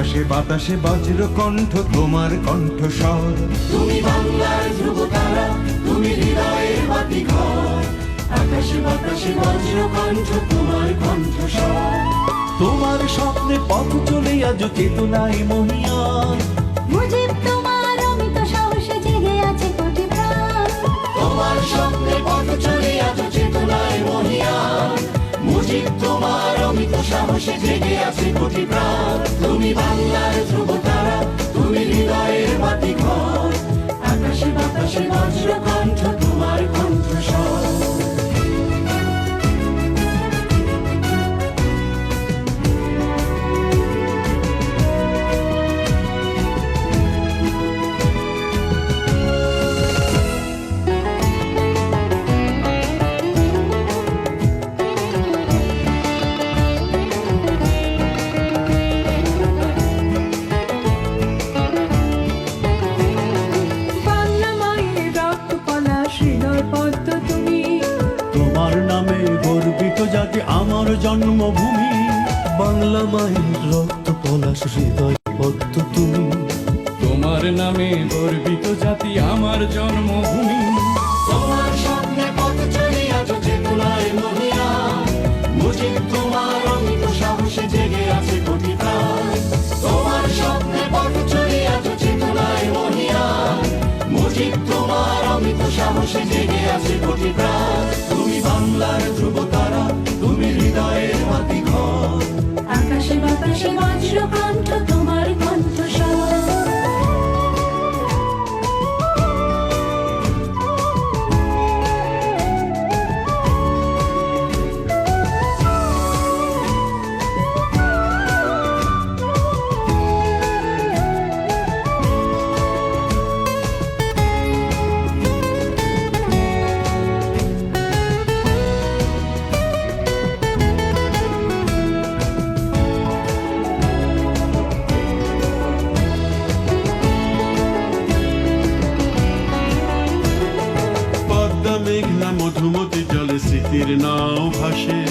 আকাশে বাতাসে বজ্র কণ্ঠ তোমার কণ্ঠস্বর। তুমি বাংলার ধ্রুব তারা তুমি হৃদয়ের বাতি ঘর আকাশে বাতাসে বজ্র কণ্ঠ তোমার কণ্ঠস্বর। তোমার স্বপ্নে পথ চলে আজ চেতনায় মহিয়ান মুজিব তোমার অমিত সাহসে জেগে আছে কোটি প্রাণ। তোমার স্বপ্নে পথ চলে আজ চেতনায় মহিয়ান মুজিব তোমার অমিত সাহসে জেগে আছে কোটি প্রাণ। তুমি হৃদয় পদ্ম তুমি। তোমার নামে গর্বিত জাতি আমার জন্মভূমি। বাংলা মায়ের রক্ত পলাশ হৃদয় পদ্ম তুমি। তোমার নামে গর্বিত জাতি আমার জন্মভূমি। তোমার আমি তো সাহসে জেগে আছে কোটি প্রাণ। তুমি বাংলার ধ্রুব তারা মধুমতি জলে স্মৃতির নাও ভাসে।